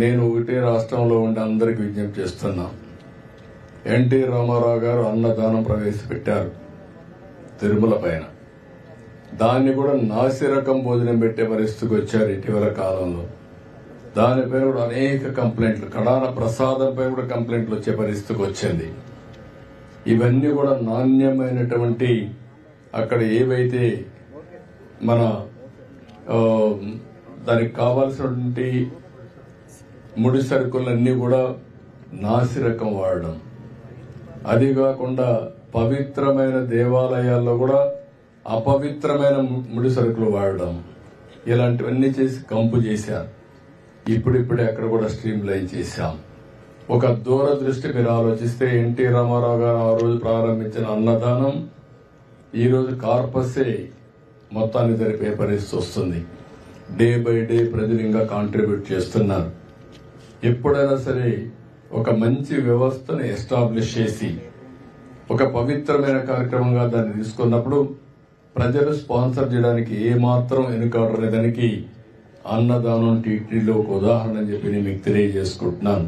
నేను ఒకటే రాష్ట్రంలో ఉండే అందరికి విజ్ఞప్తి చేస్తున్నా. ఎన్టీ రామారావు గారు అన్నదానం ప్రవేశపెట్టారు తిరుమల పైన. దాన్ని కూడా నాసిరకం భోజనం పెట్టే పరిస్థితికి వచ్చారు ఇటీవల కాలంలో. దానిపై కూడా అనేక కంప్లైంట్లు కడాన ప్రసాదంపై కూడా కంప్లైంట్లు వచ్చే పరిస్థితికి వచ్చింది. ఇవన్నీ కూడా నాణ్యమైనటువంటి అక్కడ ఏవైతే మన దానికి కావాల్సినటువంటి ముడి సరుకులన్నీ కూడా నాసి రకం వాడడం. అది కాకుండా పవిత్రమైన దేవాలయాల్లో కూడా అపవిత్రమైన ముడి సరుకులు వాడడం. ఇలాంటివన్నీ చేసి కంపు చేశారు. ఇప్పుడిప్పుడే అక్కడ కూడా స్ట్రీమ్ లైన్ చేశాం. ఒక దూరదృష్టి మీరు ఆలోచిస్తే ఎన్టీ రామారావు గారు ఆ రోజు ప్రారంభించిన అన్నదానం ఈరోజు కార్పస్సే కార్పసే మొత్తాన్ని జరిపే పరిస్థితి వస్తుంది. డే బై డే ప్రజలు ఇంకా కాంట్రిబ్యూట్ చేస్తున్నారు. ఎప్పుడైనా సరే ఒక మంచి వ్యవస్థను ఎస్టాబ్లిష్ చేసి ఒక పవిత్రమైన కార్యక్రమంగా దాన్ని తీసుకున్నప్పుడు ప్రజలు స్పాన్సర్ చేయడానికి ఏమాత్రం మాత్రం వెనుకాడనే అన్నదానం టీటీలో ఒక ఉదాహరణ అని చెప్పి నేను మీకు తెలియజేసుకుంటున్నాను.